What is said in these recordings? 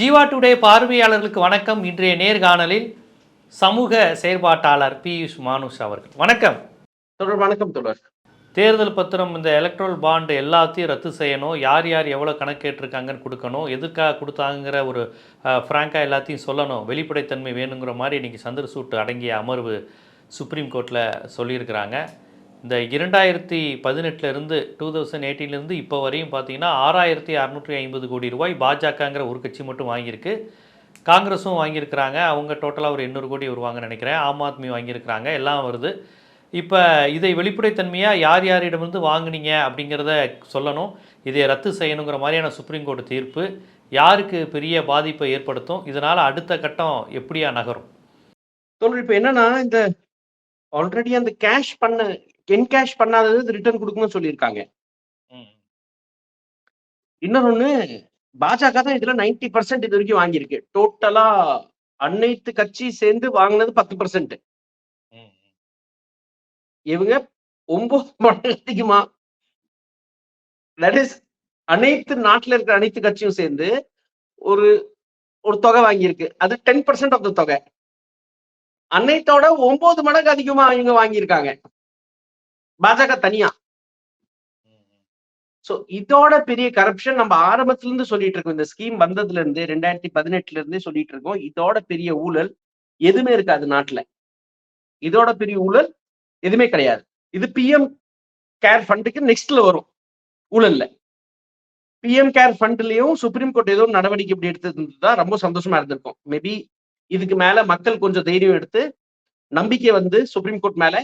Jeeva today பார்வையாளர்களுக்கு வணக்கம். இன்றைய நேர்காணலில் சமூக செயற்பாட்டாளர் பியூஷ் மானுஷ் அவர்கள். வணக்கம். தொடர் வணக்கம் தொடர் தேர்தல் பத்திரம் இந்த எலக்ட்ரல் பாண்ட் எல்லாத்தையும் ரத்து செய்யணும். யார் யார் எவ்வளோ கணக்கேற்றிருக்காங்கன்னு கொடுக்கணும். எதுக்காக கொடுத்தாங்கிற ஒரு ஃப்ராங்காக எல்லாத்தையும் சொல்லணும். வெளிப்படைத்தன்மை வேணுங்கிற மாதிரி இன்றைக்கி சந்திரசூட் அடங்கிய அமர்வு சுப்ரீம் கோர்ட்டில் சொல்லியிருக்கிறாங்க. இந்த இரண்டாயிரத்தி பதினெட்டுலேருந்து டூ தௌசண்ட் எயிட்டீன்லேருந்து இப்போ வரையும் பார்த்தீங்கன்னா ஆறாயிரத்தி அறநூற்றி ஐம்பது கோடி ரூபாய் பாஜகங்கிற ஒரு கட்சி மட்டும் வாங்கியிருக்கு. காங்கிரஸும் வாங்கியிருக்கிறாங்க. அவங்க டோட்டலாக ஒரு எண்ணூறு கோடி வருவாங்கன்னு நினைக்கிறேன். ஆம் ஆத்மி வாங்கியிருக்கிறாங்க. எல்லாம் வருது. இப்போ இதை வெளிப்படைத்தன்மையாக யார் யாரிடமிருந்து வாங்குனீங்க அப்படிங்கிறத சொல்லணும். இதை ரத்து செய்யணுங்கிற மாதிரியான சுப்ரீம் கோர்ட் தீர்ப்பு யாருக்கு பெரிய பாதிப்பை ஏற்படுத்தும்? இதனால் அடுத்த கட்டம் எப்படியா நகரும்? தொடர் என்னன்னா இந்த ஆல்ரெடி அந்த கேஷ் பண்ண என்கேஷ் பண்ணாதது ரிட்டர்ன் கொடுக்கணும்னு சொல்லியிருக்காங்க. இன்னொன்னு பாஜக தான் இதுல 90% பர்சன்ட் இது வரைக்கும் வாங்கியிருக்கு. டோட்டலா அனைத்து கட்சி சேர்ந்து வாங்கினது பத்து பர்சன்ட் இவங்க ஒன்பது மடங்கு அதிகமா தட் இஸ் அனைத்து நாட்டுல இருக்கிற அனைத்து கட்சியும் சேர்ந்து ஒரு ஒரு தொகை வாங்கியிருக்கு. அது டென் பர்சன்ட் ஆஃப் த தொகை. அன்னைத்தோட ஒன்பது மடங்கு அதிகமா இவங்க வாங்கியிருக்காங்க. பாஜக தனியா. சோ இதோட பெரிய கரப்ஷன் நம்ம ஆரம்பத்துல இருந்து சொல்லிட்டு இருக்கோம். இந்த ஸ்கீம் வந்ததுல இருந்து ரெண்டாயிரத்தி பதினெட்டுல இருந்தே சொல்லிட்டு இருக்கோம். இதோட பெரிய ஊழல் எதுவுமே இருக்காது நாட்டுல. இதோட பெரிய ஊழல் எதுவுமே கிடையாது. இது பிஎம் கேர் ஃபண்டுக்கு நெக்ஸ்ட்ல வரும். ஊழல்ல. பிஎம் கேர் ஃபண்ட்லயும் சுப்ரீம் கோர்ட் ஏதோ நடவடிக்கை இப்படி எடுத்தது ரொம்ப சந்தோஷமா இருந்திருக்கும். மேபி இதுக்கு மேல மக்கள் கொஞ்சம் தைரியம் எடுத்து நம்பிக்கை வந்து சுப்ரீம் கோர்ட் மேல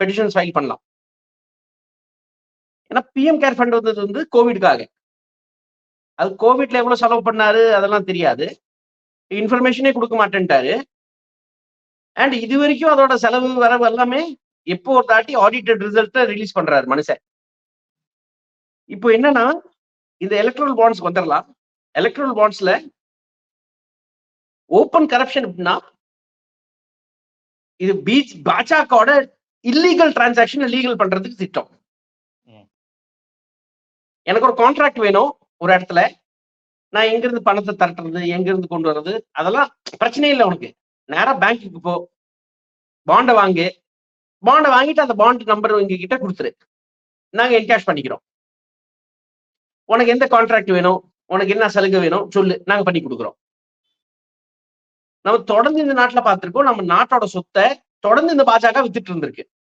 பெட்டிஷன்ஸ் ஃபைல் பண்ணலாம். ஏன்னா பிஎம் கேர் ஃபண்ட் வந்தது வந்து கோவிடுக்காக அது கோவிட்ல எவ்வளவு செலவு பண்ணாரு அதெல்லாம் தெரியாது. இன்ஃபர்மேஷனே கொடுக்க மாட்டேன்ட்டாரு. அண்ட் இது வரைக்கும் அதோட செலவு வரவு எல்லாமே எப்போ ஒரு தாட்டி ஆடிட்டட் ரிசல்ட்டை ரிலீஸ் பண்றாரு மனுஷன். இப்போ என்னன்னா இந்த எலக்ட்ரல் பாண்ட்ஸ் வந்துடலாம் எலக்ட்ரல் பாண்ட்ஸ்ல ஓப்பன் கரப்ஷன் அப்படின்னா இது பீச் பாஜகவோட இல்லீகல் டிரான்சாக்ஷன் லீகல் பண்றதுக்கு திட்டம். எனக்கு ஒரு கான்ட்ராக்ட் வேணும் ஒரு இடத்துல. நான் எங்கிருந்து பணத்தை தரட்டுறது எங்கிருந்து கொண்டு வர்றது அதெல்லாம் பிரச்சனை இல்லை உனக்கு. நேராக பேங்க்குக்கு போ. பாண்டை வாங்கு. பாண்டை வாங்கிட்டு அந்த பாண்ட் நம்பர் எங்க கிட்ட கொடுத்துரு. நாங்கள் என்கேஷ் பண்ணிக்கிறோம். உனக்கு எந்த கான்ட்ராக்ட் வேணும்? உனக்கு என்ன சலுகை வேணும்? சொல்லு. நாங்கள் பண்ணி கொடுக்குறோம். நம்ம தொடர்ந்து இந்த நாட்டில் பார்த்துருக்கோம். நம்ம நாட்டோட சொத்தை தொடர்ந்து இந்த பாஜக வித்துட்டு இருந்திருக்கு.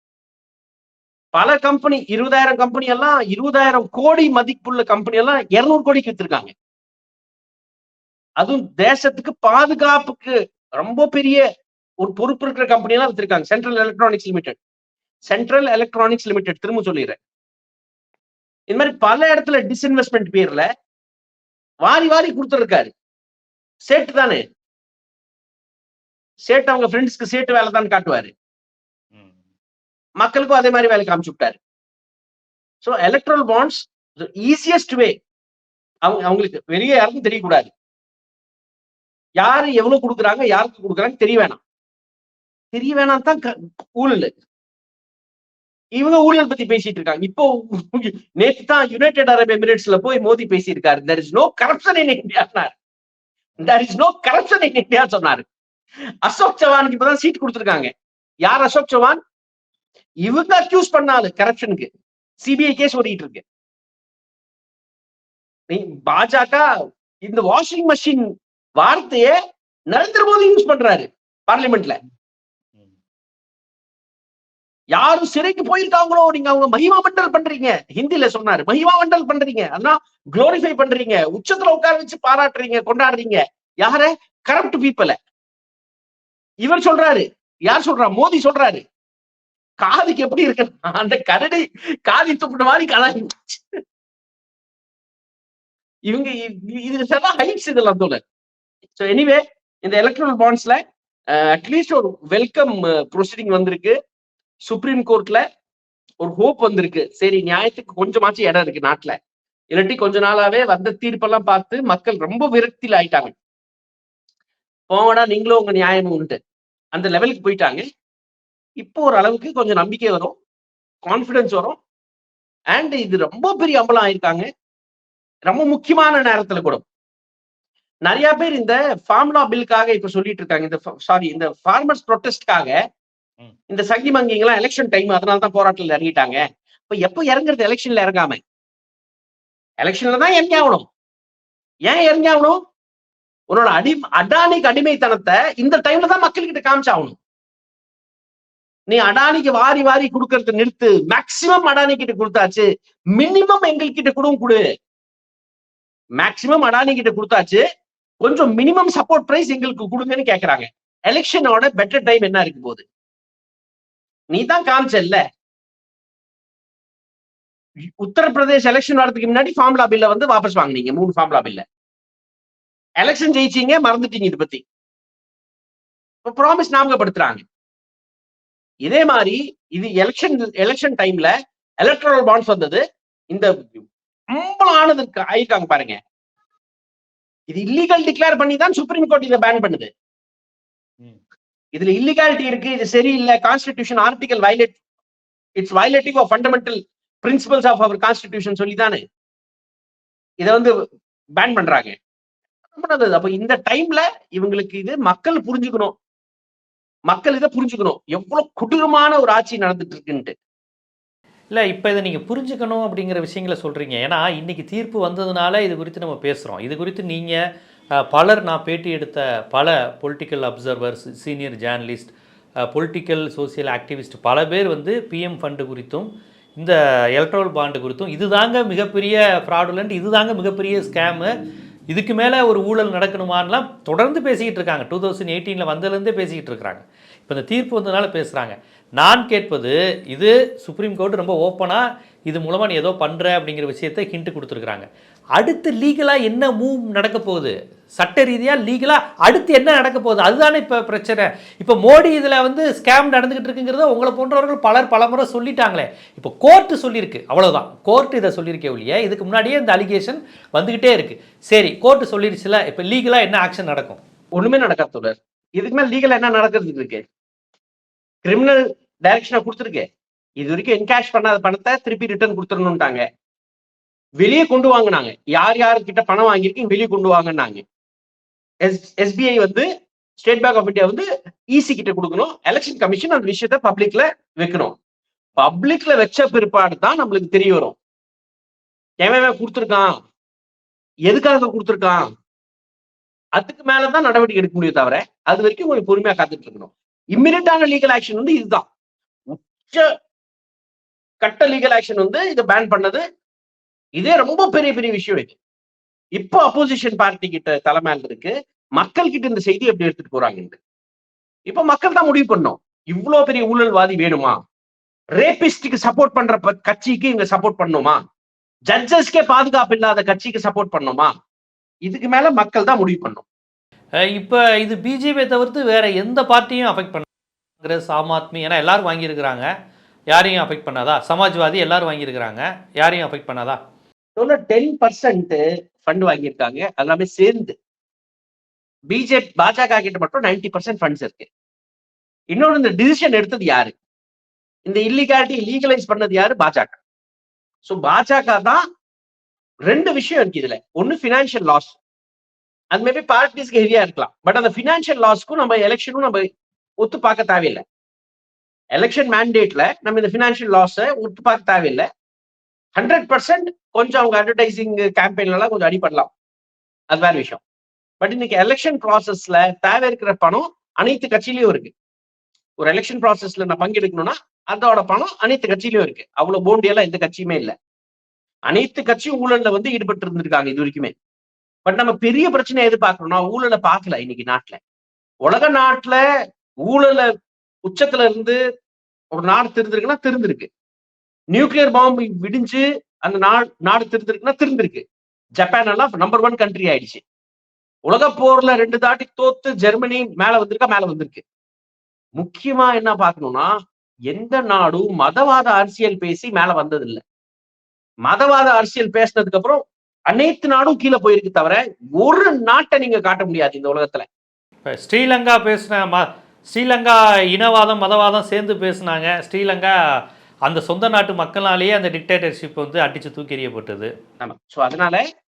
பல கம்பெனி இருபதாயிரம் கம்பெனி எல்லாம் இருபதாயிரம் கோடி மதிப்புள்ள கம்பெனி எல்லாம் இருநூறு கோடிக்கு வித்திருக்காங்க. அதுவும் தேசத்துக்கு பாதுகாப்புக்கு ரொம்ப பெரிய ஒரு பொறுப்பு இருக்கிற கம்பெனி எல்லாம் வித்திருக்காங்க. Central electronics limited central electronics limited திரும்ப சொல்லிடுறேன். இந்த மாதிரி பல இடத்துல டிஸ்இன்வெஸ்ட்மெண்ட் பேர்ல வாரி வாரி கொடுத்துருக்காரு. சேட்டு தானே? சேட்டு அவங்க ஃப்ரெண்ட்ஸ்க்கு சேட்டு வேலை தான் காட்டுவாரு. மக்களுக்கும் அதே மாதிரி வேலை காமிச்சு விட்டாரு. So electoral bonds easiest way அவங்க அவங்களுக்கு வெளியே யாருக்கும் தெரியக்கூடாது. யாரு எவ்வளவு கொடுக்குறாங்க யாருக்கு கொடுக்குறாங்க தெரிய வேணாம். தெரிய வேணாம் தான் ஊழல் இவங்க ஊழல் பத்தி பேசிட்டு இருக்காங்க. இப்போ நேற்று தான் யுனைடெட் அரப் எமிரேட்ஸ்ல போய் மோடி பேசியிருக்காரு. There is no corruption in India there is no corruption in India சொன்னாரு. அசோக் சவானுக்கு இப்பதான் சீட் கொடுத்துருக்காங்க. யார் அசோக் சவான்? இவங்க அக்யூஸ் பண்ணாலு கரப்ஷனுக்கு சிபிஐ கேஸ் ஓடிட்டு இருக்கு. நீ- பாஜக இந்த வாஷிங் மெஷின் வார்த்தைய நரேந்திர மோடி யூஸ் பண்றாரு பார்லிமெண்ட்ல யாரும் சிறைக்கு போயிருக்காங்களோ நீங்க அவங்க மகிமா மண்டல் பண்றீங்க. ஹிந்தில சொன்னாரு மகிமா மண்டல் பண்றீங்க. அதெல்லாம் குளோரிஃபை பண்றீங்க. உச்சத்துல உட்கார வச்சு பாராட்டுறீங்க கொண்டாடுறீங்க. யார? கரப்ட் பீப்புள இவர் சொல்றாரு. யார் சொல்றா? மோடி சொல்றாரு. காதுக்கு எப்படி இருக்கு? அந்த கரடி காதி துப்பிட்ட மாதிரி கலாய் இவங்க இது எல்லாம் ஹைட்ஸ் இதெல்லாம் தோல ஸோ எனிவே இந்த எலக்ட்ரல் பாண்ட்ஸ்ல அட்லீஸ்ட் ஒரு வெல்கம் ப்ரொசீடிங் வந்திருக்கு. சுப்ரீம் கோர்ட்ல ஒரு ஹோப் வந்திருக்கு. சரி நியாயத்துக்கு கொஞ்சமாச்சும் இடம் இருக்கு நாட்டுல. இல்லாட்டி கொஞ்ச நாளாவே வந்த தீர்ப்பெல்லாம் பார்த்து மக்கள் ரொம்ப விரக்தியில ஆயிட்டாங்க. போவனா நீங்களும் உங்க நியாயம் உண்டு அந்த லெவலுக்கு போயிட்டாங்க. இப்போ ஒரு அளவுக்கு கொஞ்சம் நம்பிக்கை வரும். கான்ஃபிடன்ஸ் வரும். அண்ட் இது ரொம்ப பெரிய அம்பலம் ஆயிருக்காங்க. ரொம்ப முக்கியமான நேரத்துல கூட. நிறைய பேர் இந்த ஃபார்முலா பில்லுக்காக இப்ப சொல்லிட்டு இருக்காங்க. இந்த சாரி இந்த ஃபார்மர்ஸ் ப்ரொட்டஸ்ட்காக. இந்த சங்கி மங்கிங்கெல்லாம் எலெக்ஷன் டைம் அதனால தான் போராட்டத்தில் இறங்கிட்டாங்க. இப்ப எப்போ இறங்குறது எலெக்ஷன்ல இறங்காம? எலெக்ஷன்ல தான் இறங்கி ஆகணும். ஏன் இறங்கி ஆகணும்? உன்னோட அடி அடானிக்கு அடிமைத்தனத்தை இந்த டைம்ல தான் மக்கள்கிட்ட காமிச்சாகணும். நீ அடானிக்கு வாரி வாரி கொடுக்கறத நிறுத்து. மேக்சிமம் அடானி கிட்ட கொடுத்தாச்சு. மினிமம் எங்கள்கிட்ட கூட கொடு. மேக்சிமம் அடானி கிட்ட கொடுத்தாச்சு. கொஞ்சம் மினிமம் சப்போர்ட் பிரைஸ் எங்களுக்கு கொடுங்கன்னு கேக்குறாங்க. எலெக்ஷனோட பெட்டர் டைம் என்ன இருக்கு போகுது? நீ தான் காமிச்சல்ல. உத்தரப்பிரதேஷ் எலெக்ஷன் வரதுக்கு முன்னாடி ஃபார்முலா பில்ல வந்து வாபஸ் வாங்குனீங்க. மூணு ஃபார்முலா பில்ல எலெக்ஷன் ஜெயிச்சீங்க மறந்துட்டீங்க இதை பத்தி. ப்ராமிஸ் ஞாபகப்படுத்துறாங்க. இதே மாதிரி இது எலெக்ஷன் எலெக்ஷன் டைம்ல எலக்ட்ரல் பாண்ட்ஸ் வந்தது. இந்த அம்பலம் ஆனதுக்கு ஆயிருக்காங்க பாருங்க. இது இல்லீகல் டிக்ளேர் பண்ணி தான் சுப்ரீம் கோர்ட் இதை பேன் பண்ணுது. இதுல இல்லீகாலிட்டி இருக்கு இது சரியில்லை. Constitution article violate it's violative of fundamental principles of our constitution சொல்லி தானே இதை வந்து பேன் பண்றாங்க. அப்ப இந்த டைம்ல இவங்களுக்கு இது மக்கள் புரிஞ்சுக்கணும். மக்கள் இதை புரிஞ்சுக்கணும். எவ்வளவு கொடூரமான ஒரு ஆட்சி நடந்துட்டு இருக்குன்ட்டு. இல்லை இப்போ இதை நீங்கள் புரிஞ்சுக்கணும் அப்படிங்கிற விஷயங்களை சொல்கிறீங்க ஏன்னா இன்னைக்கு தீர்ப்பு வந்ததுனால இது குறித்து நம்ம பேசுகிறோம் இது குறித்து நீங்கள் பலர் நான் பேட்டி எடுத்த பல political observers senior journalist political social activist பல பேர் வந்து பிஎம் ஃபண்டு குறித்தும் இந்த எலக்ட்ரல் பாண்டு குறித்தும் இதுதாங்க மிகப்பெரிய ஃப்ராடுலண்ட் இதுதாங்க மிகப்பெரிய ஸ்கேமு இதுக்கு மேலே ஒரு ஊழல் நடக்கணுமான்லாம் தொடர்ந்து பேசிக்கிட்டு இருக்காங்க. டூ தௌசண்ட் எயிட்டீனில் வந்ததுலேருந்தே பேசிக்கிட்டு இருக்கிறாங்க இப்போ இந்த தீர்ப்பு வந்ததுனால பேசுகிறாங்க நான் கேட்பது இது சுப்ரீம் கோர்ட் ரொம்ப ஓப்பனாக இது மூலமாக நீ ஏதோ பண்ணுற அப்படிங்கிற விஷயத்தை ஹிண்ட்டு கொடுத்துருக்குறாங்க. அடுத்து லீகலாக என்ன மூவ் நடக்க போகுது? சட்ட ரீதியாக லீகலாக அடுத்து என்ன நடக்க போகுது? அதுதானே இப்போ பிரச்சனை. இப்போ மோடி இதில் வந்து ஸ்கேம் நடந்துகிட்டு இருக்குங்கிறத உங்களை போன்றவர்கள் பலர் பலமுறை சொல்லிட்டாங்களே. இப்போ கோர்ட்டு சொல்லியிருக்கு. அவ்வளோதான் கோர்ட்டு இதை சொல்லியிருக்கே ஒழிய இதுக்கு முன்னாடியே இந்த அலிகேஷன் வந்துக்கிட்டே இருக்கு. சரி கோர்ட்டு சொல்லிருச்சுல இப்போ லீகலாக என்ன ஆக்ஷன் நடக்கும்? ஒன்றுமே நடக்காது தொடர் இதுக்கு மேலே லீகலாக என்ன நடக்கிறதுக்கு இருக்கு? கிரிமினல் டைரக்ஷனை கொடுத்துருக்கு. இது வரைக்கும் என்கேஷ் பண்ணாத பணத்தை திருப்பி ரிட்டர்ன் கொடுத்துடணும்ட்டாங்க. வெளியே கொண்டு வாங்கினாங்க. யார் யாருக்கிட்ட பணம் வாங்கியிருக்கீங்க வெளியே கொண்டு வாங்கினாங்க. எஸ் எஸ்பிஐ வந்து ஸ்டேட் பேங்க் ஆஃப் இந்தியா வந்து இசி கிட்ட கொடுக்கணும். எலெக்ஷன் கமிஷன் அந்த விஷயத்த பப்ளிக்ல வைக்கணும். பப்ளிக்ல வச்ச பிற்பாடு தான் நம்மளுக்கு தெரிய வரும். எவன் கொடுத்துருக்கான்? எதுக்காக கொடுத்துருக்கான்? அதுக்கு மேலதான் நடவடிக்கை எடுக்க முடியும் தவிர அது வரைக்கும் கொஞ்சம் பொறுமையா காத்துட்டு இருக்கணும். இம்மிடியட்டான லீகல் ஆக்ஷன் வந்து இதுதான். உச்ச கட்ட லீகல் ஆக்ஷன் வந்து இதை பேன் பண்ணது. இதே ரொம்ப பெரிய பெரிய விஷயம் இது. இப்போ அப்போசிஷன் பார்ட்டி கிட்ட தலைமையில் இருக்கு. மக்கள் கிட்ட இந்த செய்தி எப்படி எடுத்துட்டு போறாங்க இப்ப மக்கள் தான் முடிவு பண்ணோம் இவ்வளவு பெரிய ஊழல்வாதி வேணுமா? ரேபிஸ்டுக்கு சப்போர்ட் பண்ற ப- கட்சிக்கு இங்க சப்போர்ட் பண்ணுமா? ஜட்ஜஸ்க்கே பாதுகாப்பு இல்லாத கட்சிக்கு சப்போர்ட் பண்ணுமா? இதுக்கு மேல மக்கள் தான் முடிவு பண்ணும் இப்போ இது பிஜேபியை தவிர்த்து வேற எந்த பார்ட்டியும் அஃபெக்ட் பண்ண காங்கிரஸ் ஆம் ஆத்மி ஏன்னா எல்லாரும் வாங்கியிருக்கிறாங்க. யாரையும் அஃபெக்ட் பண்ணாதா? சமாஜ்வாதி எல்லாரும் வாங்கியிருக்கிறாங்க. யாரையும் அஃபெக்ட் பண்ணாதா? டென் பர்சன்ட் ஃபண்ட் வாங்கியிருக்காங்க. எல்லாமே சேர்ந்து பிஜேபி பாஜக கிட்ட மட்டும் 90% பர்சன்ட் ஃபண்ட்ஸ் இருக்கு. இன்னொன்று இந்த டிசிஷன் எடுத்தது யாரு? இந்த இல்லீகாலிட்டி லீகலைஸ் பண்ணது யாரு? பாஜக. ஸோ பாஜக தான் ரெண்டு விஷயம் இருக்கு இதுல. ஒன்னு ஃபினான்ஷியல் லாஸ் அது மேபி பார்ட்டிஸ்க்கு ஹெவியா இருக்கலாம். பட் அந்த ஃபினான்ஷியல் லாஸ்க்கும் நம்ம எலெக்ஷனும் நம்ம ஒத்து பார்க்க தேவையில்லை. எலெக்ஷன் மேண்டேட்ல நம்ம இந்த ஃபினான்ஷியல் லாஸை ஒத்து பார்க்க தேவையில்லை. ஹண்ட்ரட் பர்சன்ட் கொஞ்சம் அவங்க அட்வர்டைசிங் கேம்பெயின்லாம் கொஞ்சம் அடிபடலாம். அது வேற விஷயம். பட் இன்னைக்கு எலெக்ஷன் ப்ராசஸ்ல தேவை இருக்கிற பணம் அனைத்து கட்சியிலயும் இருக்கு. ஒரு எலெக்ஷன் ப்ராசஸ்ல நான் பங்கெடுக்கணும்னா அதோட பணம் அனைத்து கட்சியிலயும் இருக்கு. அவ்வளவு போண்டியெல்லாம் எந்த கட்சியுமே இல்லை. அனைத்து கட்சியும் ஊழல்ல வந்து ஈடுபட்டு இருந்திருக்காங்க இது வரைக்குமே. பட் நம்ம பெரிய பிரச்சனை எது பார்க்கணும்னா ஊழலை பார்க்கல இன்னைக்கு நாட்டுல. உலக நாட்டுல ஊழல உச்சத்துல இருந்து ஒரு நாடு திருந்திருக்குன்னா திருந்திருக்கு. நியூக்ளியர் பாம்பு விடிஞ்சு அந்த நாடு நாடு திருந்திருக்குன்னா திருந்திருக்கு ஜப்பான் எல்லாம் நம்பர் ஒன் கண்ட்ரி ஆயிடுச்சு. உலக போர்ல ரெண்டு தாட்டி தோத்து ஜெர்மனி மேல வந்திருக்கா? மேல வந்திருக்கு. முக்கியமா என்ன பார்க்கணும்னா எந்த நாடும் மதவாத அரசியல் பேசி மேல வந்ததில்லை. மதவாத அரசியல் பேசினதுக்கு அப்புறம் அனைத்து நாடும் கீழே போயிருக்கு தவிர ஒரு நாட்டை நீங்க காட்ட முடியாது இந்த உலகத்துல. இப்போ ஸ்ரீலங்கா பேசின ம ஸ்ரீலங்கா இனவாதம் மதவாதம் சேர்ந்து பேசுனாங்க. ஸ்ரீலங்கா அந்த சொந்த நாட்டு மக்களாலேயே அந்த டிக்டேட்டர்ஷிப் வந்து அடிச்சு தூக்கி எறியப்பட்டது. ஆமா. அதனால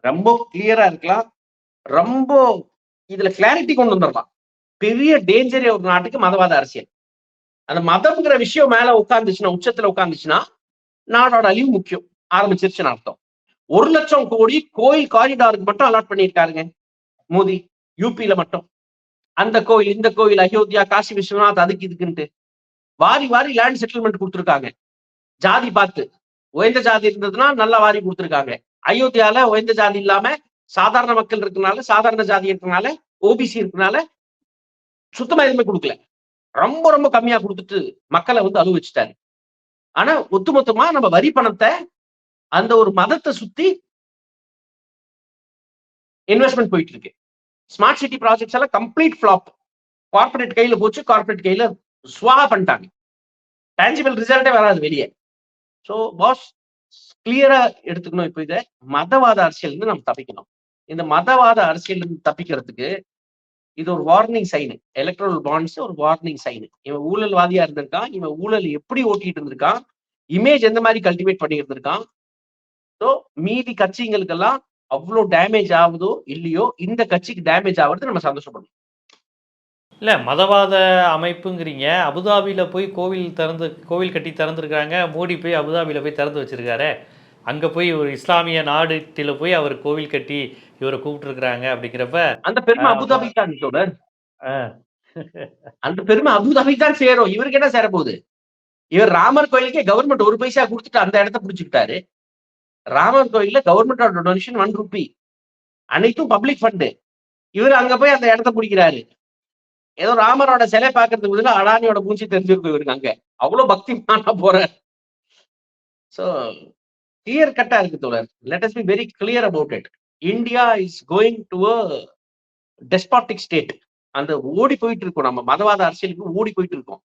ரொம்ப கிளியரா இருக்கலாம். ரொம்ப இதுல கிளாரிட்டி கொண்டு வந்துடலாம் பெரிய டேஞ்சரே ஒரு நாட்டுக்கு மதவாத அரசியல். அந்த மதம்ங்கிற விஷயம் மேல உட்காந்துச்சுன்னா உச்சத்துல உட்காந்துச்சுன்னா நாடோட அழிவு முக்கியம். ஆரம்பிச்சிருச்சுன்னு அர்த்தம். ஒரு லட்சம் கோடி கோயில் காரிடாருக்கு மட்டும் அலாட் பண்ணியிருக்காருங்க. மோடி யூபியில மட்டும். அந்த கோயில் இந்த கோயில் அயோத்தியா காசி விஸ்வநாத் அதுக்கு இதுக்குன்ட்டு. வாரி வாரி லேண்ட் செட்டில்மெண்ட் கொடுத்துருக்காங்க. ஜாதி பார்த்து. உயர்ந்த ஜாதி இருந்ததுன்னா நல்லா வாரி கொடுத்துருக்காங்க. அயோத்தியால உயர்ந்த ஜாதி இல்லாம சாதாரண மக்கள் இருக்கனால சாதாரண ஜாதி இருக்கனால ஓபிசி இருக்கனால சுத்தமா எதுவுமே கொடுக்கல. ரொம்ப ரொம்ப கம்மியா கொடுத்துட்டு மக்களை வந்து அனுபவிச்சுட்டாரு ஆனா ஒட்டுமொத்தமா நம்ம வரி பணத்தை அந்த ஒரு மதத்தை சுத்தி இன்வெஸ்ட்மெண்ட் போயிட்டு இருக்கு. ஸ்மார்ட் சிட்டி ப்ராஜெக்ட்ஸ் எல்லாம் கம்ப்ளீட் ஃபிளாப் கார்பரேட் கையில போச்சு கார்பரேட் கையில ஸ்வா பண்ணிட்டாங்க. டேஞ்சிபிள் ரிசல்ட்டே வராது வெளியே. ஸோ பாஸ் கிளியரா எடுத்துக்கணும் இப்போ இதை. மதவாத அரசியல் இருந்து நம்ம தப்பிக்கணும். இந்த மதவாத அரசியல் இருந்து தப்பிக்கிறதுக்கு இது ஒரு வார்னிங் சைனு எலக்ட்ரல் பாண்ட்ஸ் ஒரு வார்னிங் சைனு இவன் ஊழல்வாதியா இருந்திருக்கான். இவன் ஊழல் எப்படி ஓட்டிட்டு இருந்திருக்கான்? இமேஜ் எந்த மாதிரி கல்டிவேட் பண்ணி இருந்திருக்கான்? ஸோ மீதி கட்சிங்களுக்கெல்லாம் அவ்வளோ டேமேஜ் ஆகுதோ இல்லையோ இந்த கட்சிக்கு டேமேஜ் ஆகுறது நம்ம சந்தோஷப்படணும். இல்லை மதவாத அமைப்புங்கிறீங்க. அபுதாபியில் போய் கோவில் திறந்து கோவில் கட்டி திறந்துருக்காங்க. மோடி போய் அபுதாபியில் போய் திறந்து வச்சிருக்காரு. அங்கே போய் ஒரு இஸ்லாமிய நாடுல போய் அவர் கோவில் கட்டி இவரை கூப்பிட்டுருக்குறாங்க அப்படிங்கிறப்ப அந்த பெருமை. அபுதாபி தான் தொடர் அந்த பெருமை அபுதாபி தான் சேரும். இவருக்கு என்ன சேர போகுது? இவர் ராமர் கோயிலுக்கே கவர்மெண்ட் ஒரு பைசா கொடுத்துட்டு அந்த இடத்த புடிச்சுக்கிட்டாரு. ராமர் கோயில்ல கவர்மெண்டோட டொனேஷன் ஒன் ருபி அனைத்தும் பப்ளிக் ஃபண்டு இவர் அங்க போய் அந்த இடத்த பிடிக்கிறாரு. ஏதோ ராமரோட சிலை பார்க்கறதுக்கு பதிலா அடானியோட மூஞ்சி தெரிஞ்சிருக்கும் இவருக்கு அங்க. அவ்வளவு பக்திமான போற சோ கிளியர் கட்டா இருக்கு தோழர். Let us be very clear about it India is going to a despotic state அந்த ஓடி போயிட்டு இருக்கோம் நம்ம. மதவாத அரசியலுக்கு ஓடி போயிட்டு இருக்கோம்.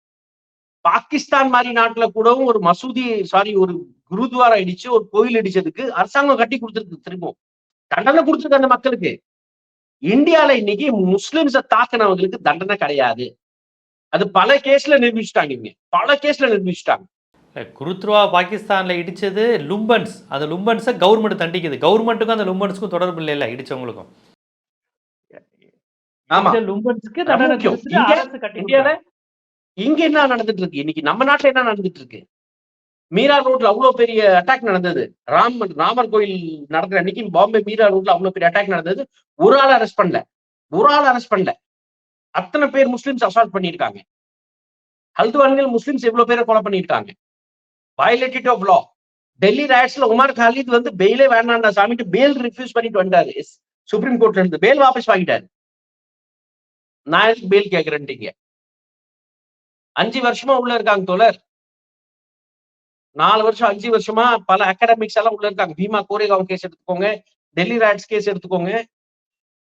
பாகிஸ்தான் மாதிரி நாட்டுல கூடவும் ஒரு மசூதி சாரி ஒரு குருத்வாரா இடிச்சு ஒரு கோயில் இடிச்சதுக்கு அரசாங்கம் கட்டி கொடுத்துருக்கு திரும்பவும். தண்டனை கொடுத்துருக்கு அந்த மக்களுக்கு. இந்தியால இன்னைக்கு முஸ்லிம்ஸ தாக்குனவங்களுக்கு தண்டனை கிடையாது. அது பல கேஸ்ல நிரூபிச்சுட்டாங்க இவங்க. பல கேஸ்ல நிரூபிச்சுட்டாங்க. இல்ல, குருத்ருவா பாகிஸ்தானில் இடிச்சது லும்பன்ஸ். அந்த லும்பன்ஸை கவர்மெண்ட் தண்டிக்குது. கவர்மெண்ட்டுக்கும் அந்த லும்பன்ஸுக்கும் தொடர்பு அரசு கட்டி இந்தியால இங்க என்ன நடந்துட்டு இருக்கு? இன்னைக்கு நம்ம நாட்டுல என்ன நடந்துட்டு இருக்கு? மீரா ரோட்ல அவ்வளவு பெரிய அட்டாக் நடந்தது. ராம் ராமர் கோயில் நடக்கிற அன்னைக்கு பாம்பே மீரா ரோட்ல அவ்வளவு பெரிய அட்டாக் நடந்தது. ஒரு ஆள் அரெஸ்ட் பண்ணல. ஒரு ஆள் அரெஸ்ட் பண்ணல. அத்தனை பேர் முஸ்லிம்ஸ் அசால்ட் பண்ணியிருக்காங்க. ஹல்துவானில் முஸ்லிம்ஸ் எவ்வளவு பேரை கொலை பண்ணியிருக்காங்க? வயலேட்டட் ஆஃப் லா டெல்லி ரேட்ஸ்ல உமர் காலித் வந்து பெயிலே வேண்டாண்டா சாமிட்டு பெயில் ரிஃப்யூஸ் பண்ணிட்டு வந்தாரு. சுப்ரீம் கோர்ட்ல இருந்து பெயில் வாபஸ் வாங்கிட்டாரு. நான் எதுக்கு பெயில் கேட்கறேன்ட்டீங்க அஞ்சு வருஷமா உள்ள இருக்காங்க தோழர். நாலு வருஷம் அஞ்சு வருஷமா பல அகாடமிக்ஸ் எல்லாம் உள்ள இருக்காங்க. பீமா கோரேகாவ் கேஸ் எடுத்துக்கோங்க டெல்லி ராய்ட்ஸ் கேஸ் எடுத்துக்கோங்க.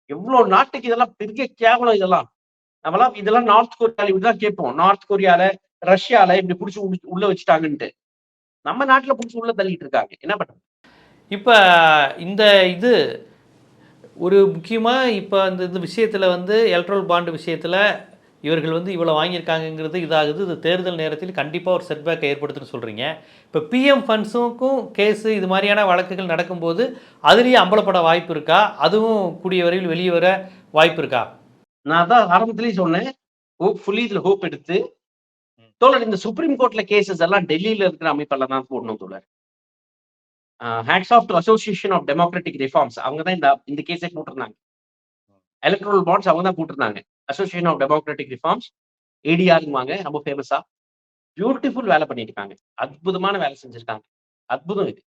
எவ்வளவு நாட்டுக்கு இதெல்லாம் பெரிய கேவலம் இதெல்லாம். நம்மலாம் இதெல்லாம் நார்த் கொரியால இப்படிதான் கேட்போம். நார்த் கொரியால ரஷ்யால இப்படி பிடிச்சி உள்ள- வச்சுட்டாங்கன்ட்டு. நம்ம நாட்டுல பிடிச்சி உள்ள தள்ளிட்டு இருக்காங்க. என்ன பண்ணுறது இப்போ இந்த இது ஒரு முக்கியமாக இப்போ அந்த இந்த விஷயத்தில் வந்து எலக்ட்ரல் பாண்டு விஷயத்தில் இவர்கள் வந்து இவ்வளோ வாங்கியிருக்காங்கங்கிறது இதாகுது. இது தேர்தல் நேரத்தில் கண்டிப்பாக ஒரு செட்பேக்கை ஏற்படுத்துன்னு சொல்கிறீங்க இப்போ பிஎம் ஃபண்ட்ஸுக்கும் கேஸு இது மாதிரியான வழக்குகள் நடக்கும்போது அதுலேயே அம்பலப்பட வாய்ப்பு இருக்கா? அதுவும் கூடிய வரையில் வெளியே வர வாய்ப்பு இருக்கா? நான் தான் ஆரம்பத்துலேயும் சொன்னேன். ஹோப் ஃபுல்லி இதுல ஹோப் எடுத்து தோழர் இந்த சுப்ரீம் கோர்ட்ல கேசஸ் எல்லாம் டெல்லியில இருக்கிற அமைப்பெல்லாம் தான் போடணும் தோழர். Hats off to association of democratic reforms அவங்க தான் இந்த இந்த கேஸை போட்டிருந்தாங்க. எலக்ட்ரல் பாண்ட்ஸ் அவங்க தான் போட்டிருந்தாங்க. அசோசியேஷன் ஆஃப் டெமோக்ராட்டிக் ரிஃபார்ம்ஸ் ஏடிஆருங்குவாங்க ரொம்ப ஃபேமஸா பியூட்டிஃபுல் வேலை பண்ணியிருக்காங்க அற்புதமான வேலை செஞ்சிருக்காங்க. அற்புதம் இது.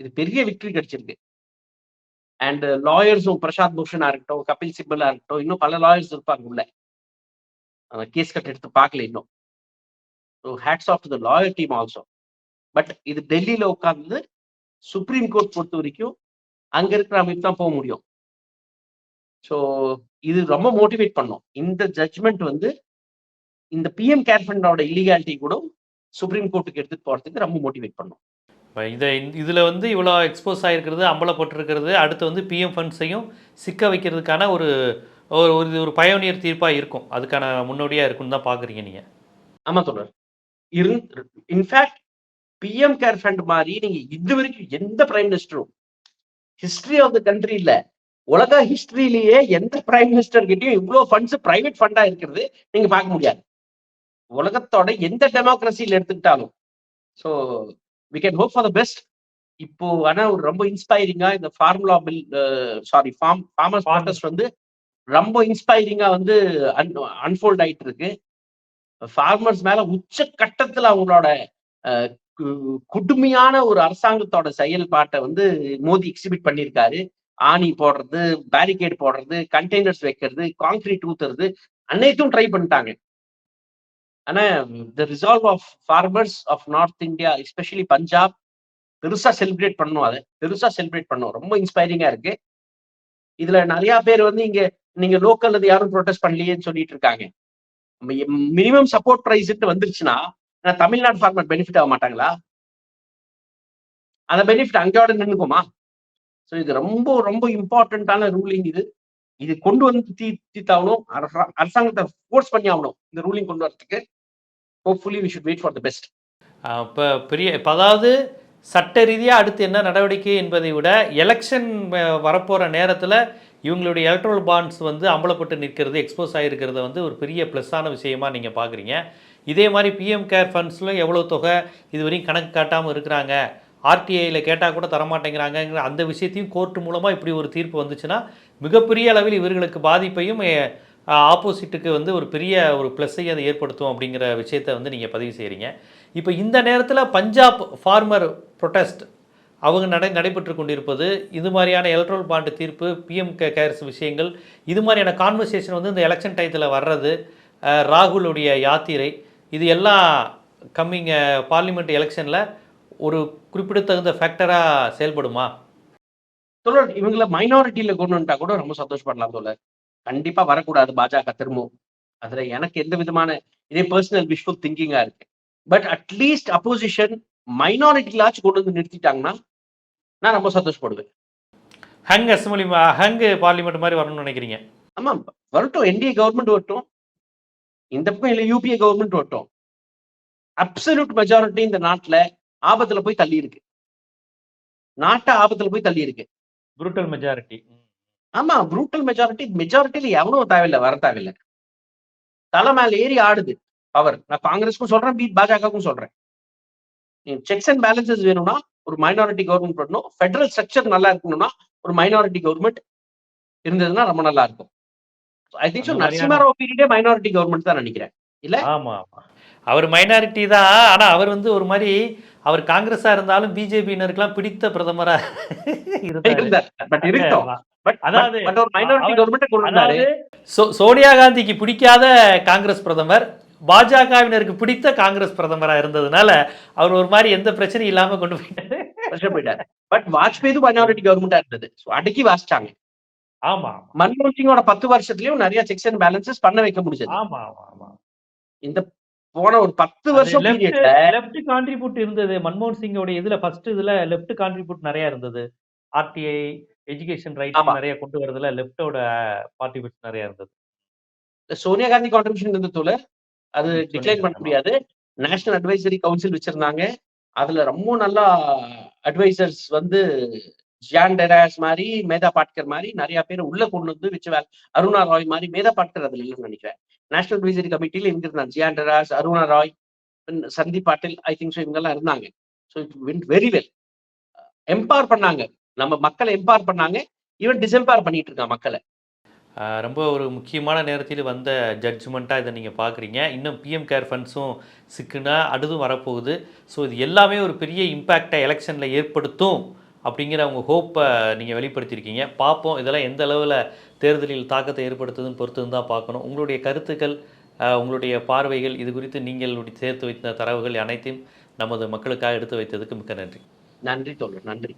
இது பெரிய விக்டரி கிடைச்சிருக்கு. அண்ட் லாயர்ஸும் பிரசாத் பூஷனா இருக்கட்டும் கபில் சிபலா இருக்கட்டும் இன்னும் பல லாயர்ஸ் இருப்பாங்க உள்ள. அந்த கேஸ் கட் எடுத்து பார்க்கல இன்னும். So hats off the lawyer team also but இது டெல்லியில உட்கார்ந்து சுப்ரீம் கோர்ட் பொறுத்த வரைக்கும் அங்க இருக்கிற அமைப்பு தான் போக முடியும். ஸோ இது ரொம்ப மோட்டிவேட் பண்ணும். இந்த ஜட்ஜ்மெண்ட் வந்து இந்த பிஎம் கேர் ஃபண்டோட இல்லீகாலிட்டி கூட சுப்ரீம் கோர்ட்டுக்கு எடுத்துட்டு போறதுக்கு ரொம்ப மோட்டிவேட் பண்ணும். இதை இதில் வந்து இவ்வளோ எக்ஸ்போஸ் ஆகிருக்கிறது அம்பலப்பட்டிருக்கிறது அடுத்து வந்து பிஎம் ஃபண்ட்ஸையும் சிக்க வைக்கிறதுக்கான ஒரு ஒரு ஒரு இது ஒரு பயோனியர் தீர்ப்பாக இருக்கும். அதுக்கான முன்னோடியாக இருக்குன்னு தான் பார்க்குறீங்க நீங்கள் ஆமா தொடர் இரு இன்ஃபேக்ட் பிஎம் கேர் ஃபண்ட் மாதிரி நீங்க இது வரைக்கும் எந்த பிரைம் மினிஸ்டரும் ஹிஸ்டரி ஆஃப் த கண்ட்ரி இல்ல உலக ஹிஸ்டரியிலேயே எந்த பிரைம் மினிஸ்டர் கிட்டயும் இவ்வளவு ஃபண்ட்ஸ் பிரைவேட் ஃபண்டா இருக்கிறது நீங்க பார்க்க முடியாது. உலகத்தோட எந்த டெமோக்ரஸியில் எடுத்துக்கிட்டாலும். So we can hope for the best இப்போ ஆனா ஒரு ரொம்ப இன்ஸ்பைரிங்கா இந்த formula bill sorry farm farmers products வந்து ரொம்ப இன்ஸ்பைரிங்கா வந்து அன்ஃபோல்ட் ஆயிட்டு இருக்கு. ஃபார்மர்ஸ் மேல உச்ச கட்டத்துல அவங்களோட கு- கொடுமையான ஒரு அரசாங்கத்தோட செயல்பாட்டை வந்து மோடி எக்ஸிபிட் பண்ணியிருக்காரு. ஆணி போடுறது பேரிகேட் போடுறது கண்டெய்னர்ஸ் வைக்கிறது காங்கிரீட் ஊத்துறது அனைத்தும் ட்ரை பண்ணிட்டாங்க. ஆனா the resolve of farmers of north India especially Punjab பெருசா செலிப்ரேட் பண்ணும் அதை. பெருசா செலிப்ரேட் பண்ணும். ரொம்ப இன்ஸ்பைரிங்கா இருக்கு. இதுல நிறைய பேர் வந்து இங்க நீங்க லோக்கல் அது யாரும் ப்ரொடெஸ்ட் பண்ணலையேன்னு சொல்லிட்டு இருக்காங்க. மினிமம் சப்போர்ட் ப்ரைஸ்ன்னு வந்துருச்சுன்னா தமிழ்நாடு ஃபார்மர் பெனிஃபிட் ஆக மாட்டாங்களா? அந்த பெனிஃபிட் அங்கேயோட நின்னுக்குமா? ஸோ இது ரொம்ப ரொம்ப இம்பார்ட்டண்ட்டான ரூலிங் இது. இது கொண்டு வந்து தீ தீத்தாகணும். அரசாங்கத்தை ஃபோர்ஸ் பண்ணி ஆகணும். இந்த ரூலிங் கொண்டு வரதுக்கு hopefully we should wait for the best இப்போ பெரிய இப்போ அதாவது சட்ட ரீதியாக அடுத்து என்ன நடவடிக்கை என்பதை விட எலெக்ஷன் வரப்போகிற நேரத்தில் இவங்களுடைய எலக்ட்ரல் பாண்ட்ஸ் வந்து அம்பலப்பட்டு நிற்கிறது எக்ஸ்போஸ் ஆகிருக்கிறத வந்து ஒரு பெரிய ப்ளஸ்ஸான விஷயமா நீங்கள் பார்க்குறீங்க இதே மாதிரி பிஎம் கேர் ஃபண்ட்ஸில் எவ்வளோ தொகை இதுவரையும் கணக்கு காட்டாமல் இருக்கிறாங்க. ஆர்டிஐயில் கேட்டால் கூட தரமாட்டேங்கிறாங்கங்கிற அந்த விஷயத்தையும் கோர்ட் மூலமாக இப்படி ஒரு தீர்ப்பு வந்துச்சுன்னா மிகப்பெரிய அளவில் இவர்களுக்கு பாதிப்பையும் ஆப்போசிட்டுக்கு வந்து ஒரு பெரிய ஒரு ப்ளஸ்ஸை அதை ஏற்படுத்தும் அப்படிங்கிற விஷயத்தை வந்து நீங்கள் பதிவு செய்கிறீங்க இப்போ இந்த நேரத்தில் பஞ்சாப் ஃபார்மர் ப்ரொட்டஸ்ட் அவங்க நடை நடைபெற்று கொண்டிருப்பது இது மாதிரியான எலக்ட்ரல் பாண்டு தீர்ப்பு பிஎம் கேர்ஸ் விஷயங்கள் இது மாதிரியான கான்வர்சேஷன் வந்து இந்த எலெக்ஷன் டயத்தில் வர்றது ராகுலுடைய யாத்திரை இது எல்லாம் கம்மிங் பார்லிமெண்ட் எலெக்ஷனில் ஒரு குறிப்பிடத்தகுந்த ஃபேக்டராக செயல்படுமா? தோழர் இவங்கள மைனாரிட்டியில கொண்டு வந்துட்டா கூட ரொம்ப சந்தோஷப்படலாம் தோழர். கண்டிப்பா வரக்கூடாது பாஜக திரும்பவும். அதுல எனக்கு எந்த விதமான இதே பர்சனல் விஷுவல் திங்கிங்கா இருக்கு. பட் அட்லீஸ்ட் அப்போசிஷன் மைனாரிட்டிலாச்சும் கொண்டு வந்து நிறுத்திட்டாங்கன்னா நான் ரொம்ப சந்தோஷப்படுவேன். ஹங் அசம்பிளி ஹங் பார்லிமெண்ட் மாதிரி வரணும்னு நினைக்கிறீங்க? ஆமா வரட்டும். என்டிஏ கவர்மெண்ட் வரட்டும். இந்த பக்கம் இல்ல யூபிஏ கவர்மெண்ட் வரட்டும். அப்சல்யூட் மெஜாரிட்டி இந்த நாட்டுல ஆபத்துல போய் தள்ளி இருக்கு. நாட்டை ஆபத்துல போய் தள்ளி இருக்கு. புரூட்டல் மெஜாரிட்டி ஆமா ப்ரூட்டல் மெஜாரிட்டி மெஜாரிட்டியில எவனும் தேவையில்லை வர தேவையில்லை. தலை மேல ஏறி ஆடுது. பவர் நான் காங்கிரஸ்க்கும் சொல்றேன் பி பாஜகவுக்கும் சொல்றேன். செக்ஸ் அண்ட் பேலன்சஸ் வேணும்னா ஒரு மைனாரிட்டி கவர்மெண்ட் பண்ணணும் ஃபெடரல் ஸ்ட்ரக்சர் நல்லா இருக்கணும்னா ஒரு மைனாரிட்டி கவர்மெண்ட் இருந்ததுன்னா ரொம்ப நல்லா இருக்கும். ஐ திங்க் ஸோ நரசிம்மராவ் பீரியடே மைனாரிட்டி கவர்மெண்ட் தான் நினைக்கிறேன். இல்ல? ஆமாம் ஆமாம் அவர் மைனாரிட்டி தான் ஆனால் அவர் வந்து ஒரு மாதிரி அவர் காங்கிரஸாக இருந்தாலும் பிஜேபியினருக்கெல்லாம் பிடித்த பட் அதாவது சோனியா காந்திக்கு பிடிக்காத காங்கிரஸ் பிரதமர் பாஜகவினருக்கு பிடித்த காங்கிரஸ் பிரதமராக இருந்ததுனால அவர் ஒரு மாதிரி எந்த பிரச்சனையும் இல்லாமல் கொண்டு போயிட்டாரு. பட் வாஜ்பேயி மைனாரிட்டி கவர்மெண்டா இருந்தது. அடக்கி வாசிச்சாங்க. ஆமாம் மன்மோகன் சிங்கோட பத்து வருஷத்துலயும் நிறைய செக்ஸ் அண்ட் பேலன்சஸ் பண்ண வைக்க முடிஞ்சது. ஆமாம் ஆமாம் இந்த போன ஒரு பத்து வருஷம் லெஃப்ட் கான்ட்ரிபியூட் இருந்தது. மன்மோகன் சிங்கோட இதுல ஃபர்ஸ்ட் இதுல லெஃப்ட் கான்ட்ரிபியூட் நிறைய இருந்தது. RTI education right. நிறைய கொண்டு வரதுல லெஃப்டோட பார்ட்டிபியூட் நிறைய இருந்தது. சோனியா காந்தி கான்ட்ரிபியூஷன் இருந்ததுல அது டிக்ளைன் பண்ண. முடியாது. நேஷனல் அட்வைசரி கவுன்சில் வச்சிருந்தாங்க. அதுல ரொம்ப நல்லா அட்வைசர்ஸ் வந்து ஜான் டெராஸ் மாதிரி மேதா பாட்கர் மாதிரி நிறைய பேர் உள்ள கொண்டு வந்து வச்சு வேலை. அருணா ராய் மாதிரி மேதா பாட்கர் அதுல இல்லைன்னு நினைக்கிறேன். நேஷனல் அட்வைசரி கமிட்டியில இவங்க இருந்தாங்க Jean Dreze Aruna Roy Sandeep Patil I think so இவங்கெல்லாம் இருந்தாங்க. So it win very well empower பண்ணாங்க. நம்ம மக்களை எம்பவர் பண்ணாங்க. இவன் டிசெம்பவர் பண்ணிட்டு இருக்கான் மக்களை. ஆஹ் ரொம்ப ஒரு முக்கியமான நேரத்தில் வந்த ஜட்ஜ்மெண்ட்டாக இதை நீங்கள் பார்க்குறீங்க. இன்னும் பிஎம் கேர் ஃபண்ட்ஸும் சிக்குனா அடுதும் வரப்போகுது. ஸோ இது எல்லாமே ஒரு பெரிய இம்பேக்டை எலெக்ஷனில் ஏற்படுத்தும் அப்படிங்கிற அவங்க ஹோப்பை நீங்கள் வெளிப்படுத்தியிருக்கீங்க. பார்ப்போம். இதெல்லாம் எந்த அளவில் தேர்தலில் தாக்கத்தை ஏற்படுத்துதுன்னு பொறுத்து தான் பார்க்கணும். உங்களுடைய கருத்துக்கள் ஆஹ் உங்களுடைய பார்வைகள் இது குறித்து நீங்கள் சேர்த்து வைத்த தரவுகள் அனைத்தையும் நமது மக்களுக்காக எடுத்து வைத்ததுக்கு மிக்க நன்றி. நன்றி தோழர் நன்றி.